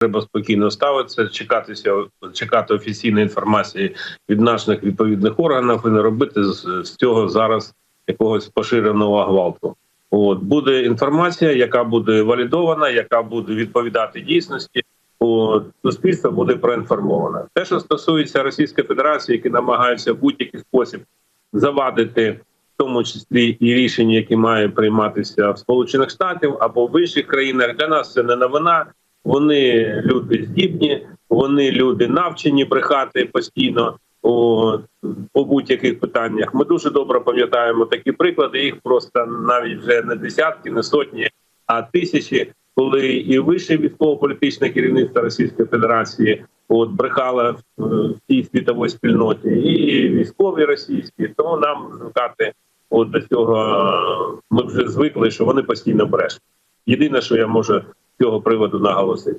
Треба спокійно ставитися, чекатися, чекати офіційної інформації від наших відповідних органів і не робити з, з цього зараз якогось поширеного гвалту. От буде інформація, яка буде валідована, яка буде відповідати дійсності. От, суспільство буде проінформоване. Те, що стосується Російської Федерації, які намагаються в будь-який спосіб завадити, в тому числі і рішення, які мають прийматися в Сполучених Штатів або в інших країнах, для нас це не новина. Вони люди здібні, вони люди навчені брехати постійно о, по будь-яких питаннях. Ми дуже добре пам'ятаємо такі приклади. Їх просто навіть вже не десятки, не сотні, а тисячі, коли і вище військово-політичне керівництво Російської Федерації от брехало в цій світовій спільноті, і військові російські. Тому нам звикати от до цього. Ми вже звикли, що вони постійно брешуть. Єдине, що я можу цього приводу наголосити.